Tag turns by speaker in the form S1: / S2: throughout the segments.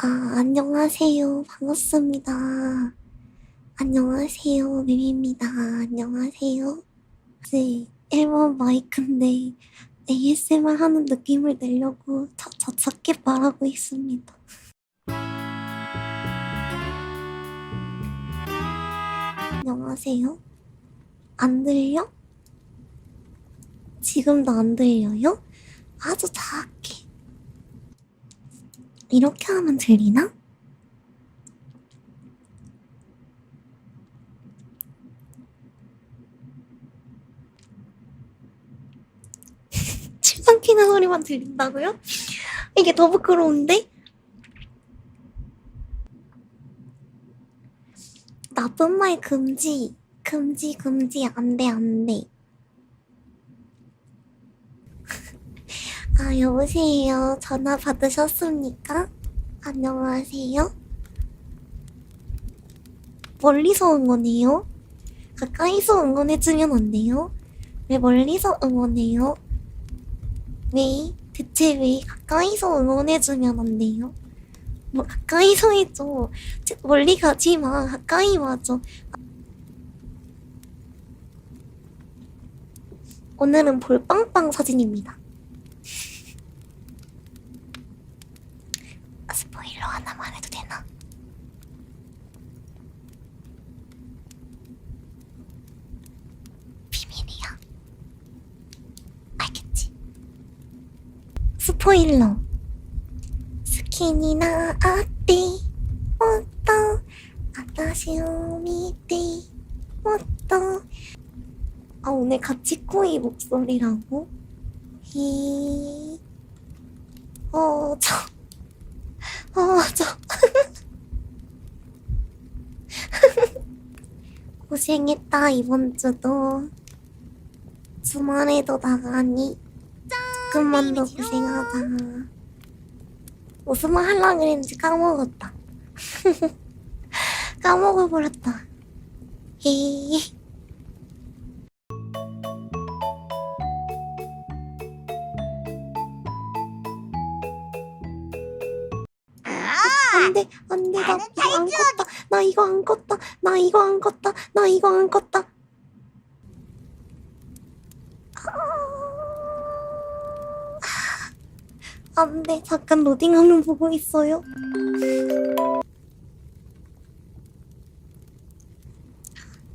S1: 아, 안녕하세요. 반갑습니다. 안녕하세요. 미미입니다. 안녕하세요. 네, 1번 마이크인데 ASMR 하는 느낌을 내려고 저, 저 작게 말하고 있습니다. 안녕하세요. 안 들려? 지금도 안 들려요? 아주 작게. 이렇게 하면 들리나? 침 삼키는 소리만 들린다고요? 이게 더 부끄러운데? 나쁜 말 금지. 금지, 금지. 안 돼, 안 돼. 아, 여보세요. 전화 받으셨습니까? 안녕하세요. 멀리서 응원해요? 가까이서 응원해주면 안 돼요? 왜 멀리서 응원해요? 왜? 대체 왜 가까이서 응원해주면 안 돼요? 뭐 가까이서 해줘. 저- 멀리 가지 마. 가까이 와줘. 오늘은 볼빵빵 사진입니다. 아 오늘 같이 코이 목소리라고? 히... 어, 저... 어, 저... 고생했다 이번 주도. 주말에도 나가니 조금만 더 고생하자. 무슨 말 하려고 그랬는지 까먹었다. 까먹어버렸다. 헤헤 안돼 안돼 나 이거 안 껐다. 나 이거 안 껐다. 나 이거 안 껐다. 나 이거 안 껐다. 아, 안돼 잠깐 로딩하면 보고 있어요?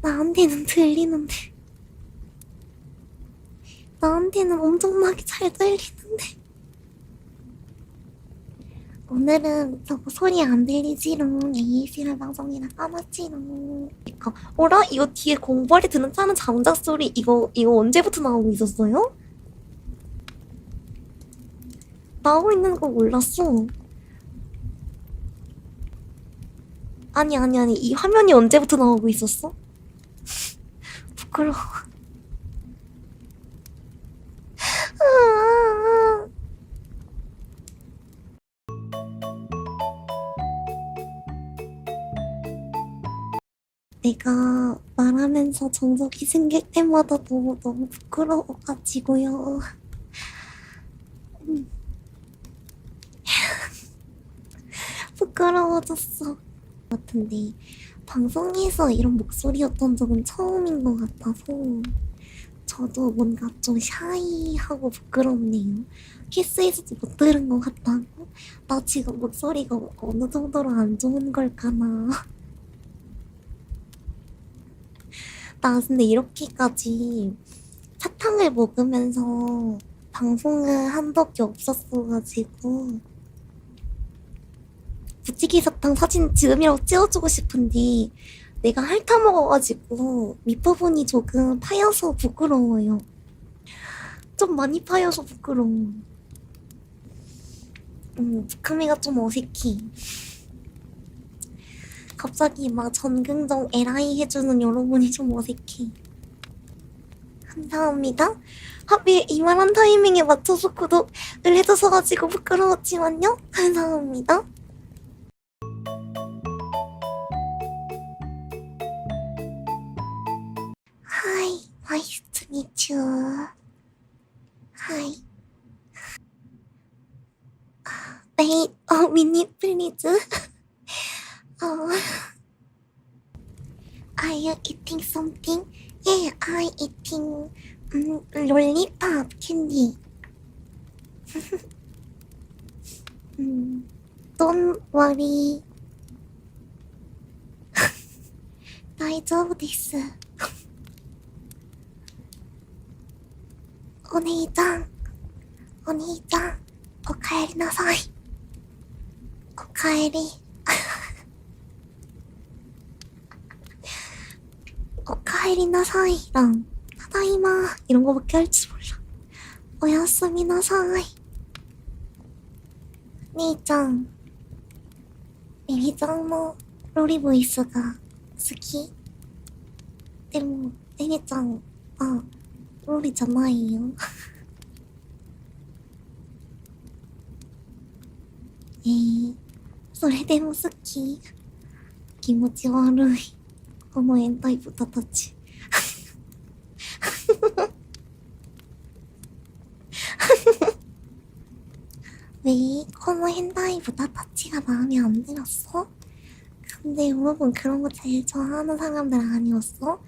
S1: 나한테는 들리는데. 나한테는 엄청나게 잘 들리는데 오늘은 저거 소리 안 들리지롱 ASMR 방송이라 까맣지롱 이거 어라? 이거 뒤에 공벌이 드는 차는 장작 소리 이거 이거 언제부터 나오고 있었어요? 나오고 있는 거 몰랐어 아니 아니 아니 이 화면이 언제부터 나오고 있었어? 부끄러워 하면서 정적이 생길 때마다 너무 너무 부끄러워가지고요. 음. 부끄러워졌어. 같은데 방송에서 이런 목소리였던 적은 처음인 것 같아서 저도 뭔가 좀 샤이하고 부끄럽네요. 키스에서도 못 들은 것 같다고? 나 지금 목소리가 어느 정도로 안 좋은 걸까나. 나 근데 이렇게까지 사탕을 먹으면서 방송을 한 적이 없었어가지고 부찌개 사탕 사진 지금이라고 찍어주고 싶은데 내가 핥아 먹어가지고 밑부분이 조금 파여서 부끄러워요. 좀 많이 파여서 부끄러워. 음, 북카미가 좀 어색해. 갑자기 막 전긍정 에라이 해주는 여러분이 좀 어색해. 감사합니다. 하필 이만한 타이밍에 맞춰서 구독을 해줘서 가지고 부끄러웠지만요. 감사합니다. Hi, nice to you. Hi. wait a minute please. 어, are you eating something? Yeah, I'm eating um, lollipop candy. 음, don't worry. 大丈夫です。お兄ちゃん、お兄ちゃん、おかえりなさい。おかえり。おかえりなさい랑ただいま이런 거밖에 할 줄 몰라. おやすみなさい. 兄ちゃん、エリちゃんのロリボイスが好きでも、エリちゃん、あ、ロリじゃないよ。えー、それでも好き気持ち悪い。 어머 엔타이 못탔지 왜 코모 헨다이보다 파치가 마음에 안 들었어? 근데 여러분 그런 거 제일 좋아하는 사람들 아니었어?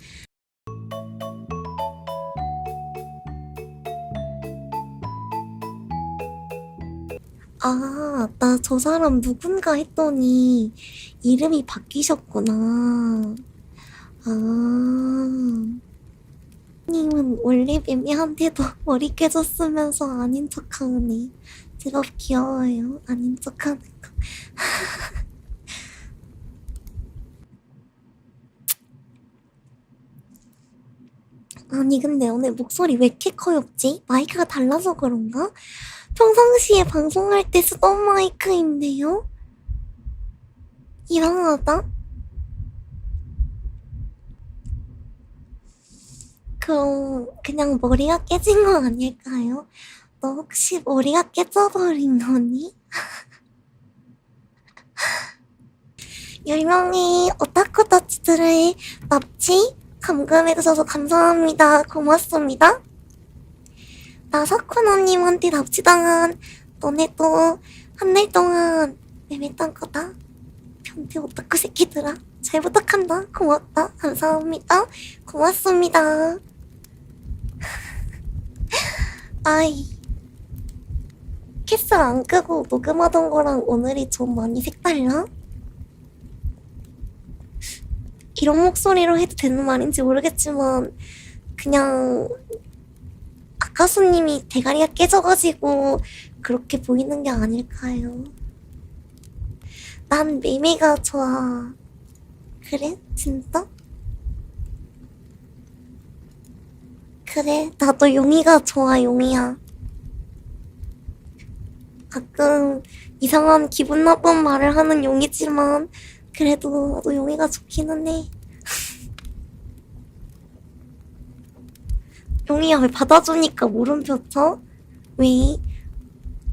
S1: 아, 나 저 사람 누군가 했더니 이름이 바뀌셨구나. 아. 님은 원래 매미한테도 머리 깨졌으면서 아닌 척하네. 제가 귀여워요. 아닌 척하는 거. 아니 근데 오늘 목소리 왜 이렇게 커엽지? 마이크가 달라서 그런가? 평상시에 방송할 때 쓰던 마이크인데요? 이상하다? 그럼 그냥 머리가 깨진 거 아닐까요? 너 혹시 머리가 깨져버린 거니? 열명의 오타쿠 터치들을 납치 감금해주셔서 감사합니다. 고맙습니다. 나 사쿠노님한테 납치당한 너네도 한 달 동안 매매딴 거다. 변태 오타쿠 새끼들아. 잘 부탁한다. 고맙다. 감사합니다. 고맙습니다. 아이. 캐슬 안 끄고 녹음하던 거랑 오늘이 좀 많이 색달라? 이런 목소리로 해도 되는 말인지 모르겠지만 그냥 아까수님이 대가리가 깨져가지고 그렇게 보이는 게 아닐까요? 난 매미가 좋아. 그래? 진짜? 그래, 나도 용이가 좋아, 용이야. 가끔 이상한 기분 나쁜 말을 하는 용이지만 그래도 나도 용이가 좋기는 해. 용이야 왜 받아주니까 물음표 쳐? 왜?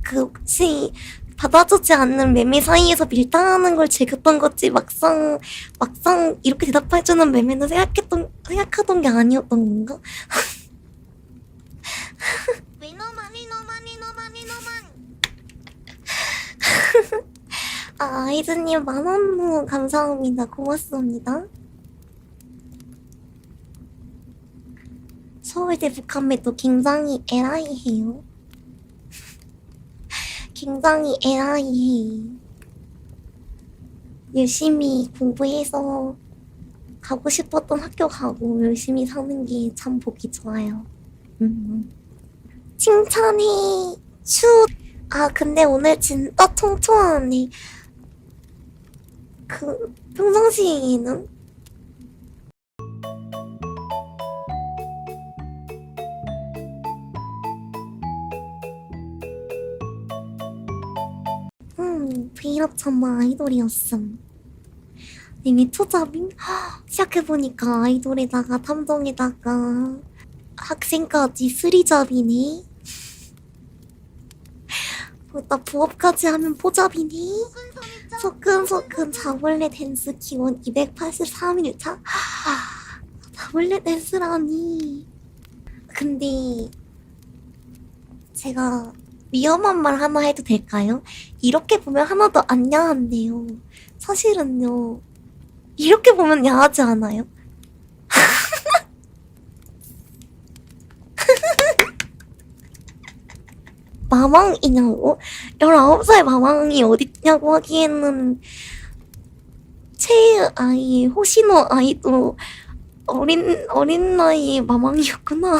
S1: 그 혹시 받아주지 않는 매매 사이에서 밀당하는 걸 즐겼던 거지 막상 막상 이렇게 대답해주는 매매는 생각했던 생각하던 게 아니었던 건가? 아, 아이즈님 만원무 감사합니다. 고맙습니다. 서울대 북한매도 굉장히 에라이해요. 굉장히 에라이해. 열심히 공부해서 가고 싶었던 학교 가고 열심히 사는 게 참 보기 좋아요. 음. 칭찬해. 슈. 아, 근데 오늘 진짜 통통하네. 그, 평상시에는? 음, 브이롭 전문 아이돌이었음. 이미 투잡인? 헉, 시작해보니까 아이돌에다가 탐정에다가 학생까지 쓰리잡이네. 나 부업까지 하면 포잡이네. 소근소근 자벌레 댄스 기원 283일 차? 자벌레 댄스라니. 근데 제가 위험한 말 하나 해도 될까요? 이렇게 보면 하나도 안 야한데요. 사실은요. 이렇게 보면 야하지 않아요? 마망이냐고? 19살 마망이 어딨냐고 하기에는 최애 아이, 호시노 아이도 어린, 어린 나이에 마망이었구나.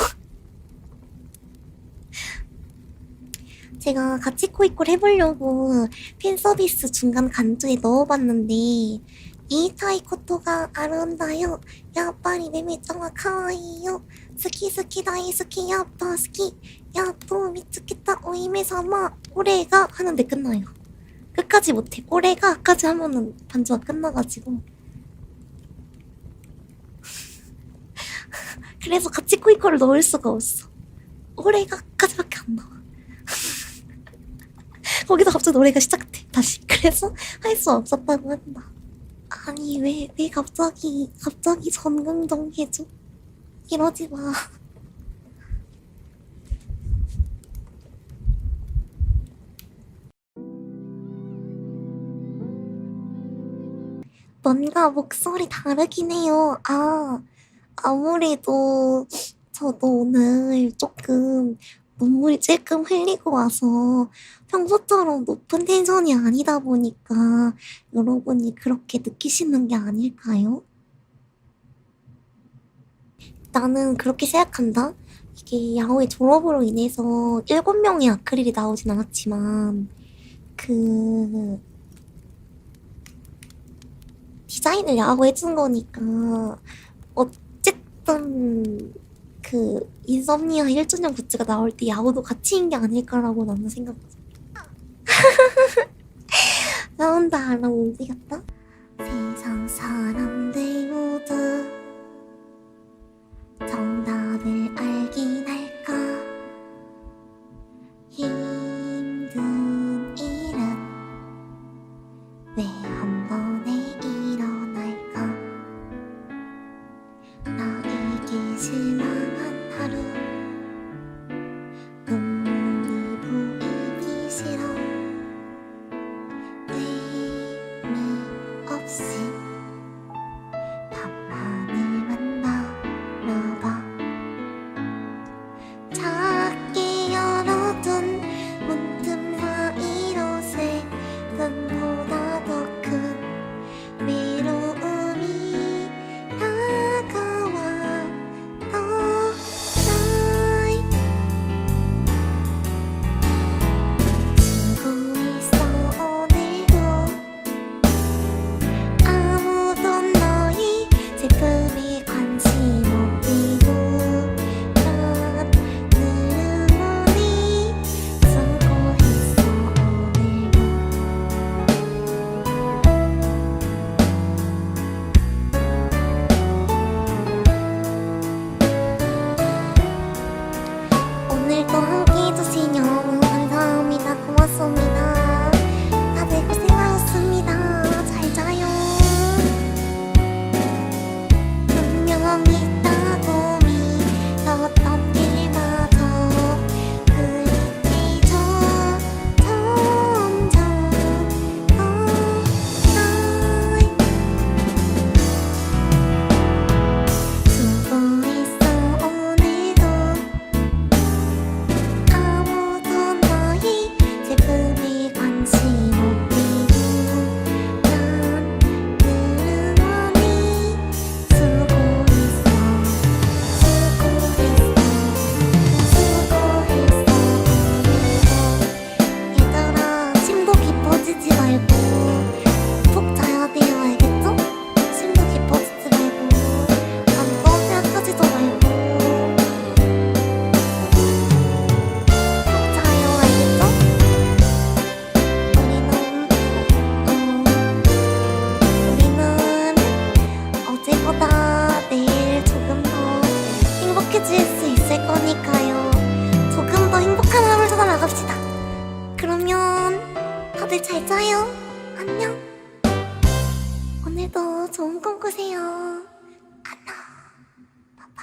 S1: 제가 같이 코이콜 해보려고 팬 서비스 중간 간주에 넣어봤는데 이 타이 코토가 아름다요. 야빠리 메메짱와 카와이요. 스키 스키 다이 스키 야빠 스키 야또 미츠키 타 오이메 사마 올해가 하는데 끝나요. 끝까지 못해. 올해가까지 하면은 반주가 끝나가지고. 그래서 같이 코이콜을 넣을 수가 없어. 올해가까지밖에 안 나와. 거기서 갑자기 노래가 시작돼 다시 그래서 할 수 없었다고 한다 아니 왜 왜 갑자기 갑자기 전긍정 해줘 이러지 마 뭔가 목소리 다르긴 해요 아 아무래도 저도 오늘 조금 눈물이 찔끔 흘리고 와서 평소처럼 높은 텐션이 아니다 보니까 여러분이 그렇게 느끼시는 게 아닐까요? 나는 그렇게 생각한다. 이게 야호의 졸업으로 인해서 일곱 명의 아크릴이 나오진 않았지만 그 디자인을 야호 해준 거니까 어쨌든 그 인썸니아 1주년 굿즈가 나올 때 야호도 같이 인 게 아닐까라고 나는 생각해. 나온다 알아 움직였다.